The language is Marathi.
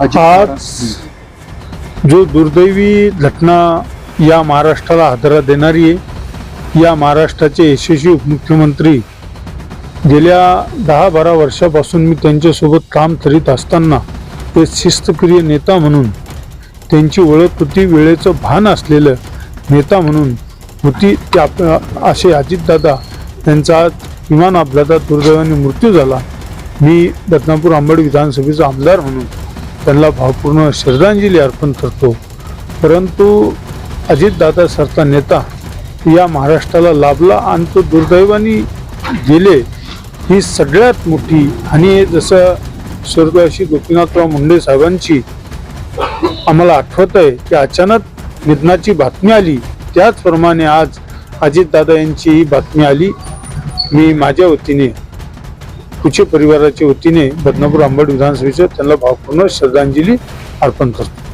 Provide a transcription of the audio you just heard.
आज जो दुर्दैवी घटना या महाराष्ट्राला हादरा देणारी आहे या महाराष्ट्राचे यशस्वी उपमुख्यमंत्री गेल्या दहा बारा वर्षापासून मी त्यांच्यासोबत काम करीत असताना ते शिस्तप्रिय नेता म्हणून त्यांची ओळख होती वेळेचं भान असलेलं नेता म्हणून होती ते आप असे अजितदादा त्यांचा आज विमान अपघातात दुर्दैवाने मृत्यू झाला. मी बदनापूर आंबड विधानसभेचा आमदार म्हणून त्यांना भावपूर्ण श्रद्धांजली अर्पण करतो. परंतु अजितदादा सारखा नेता या महाराष्ट्राला लाभला आणि तो दुर्दैवाने गेले ही सगळ्यात मोठी आणि जसं स्वर्गवासी गोपीनाथराव मुंडे साहेबांची आम्हाला आठवत आहे की अचानक निधनाची बातमी आली त्याचप्रमाणे आज अजितदादा यांची ही बातमी आली. मी माझ्या वतीने कुचे परिवाराच्या वतीने बदनापूर आंबड विधानसभेचं त्यांना भावपूर्ण श्रद्धांजली अर्पण करतो.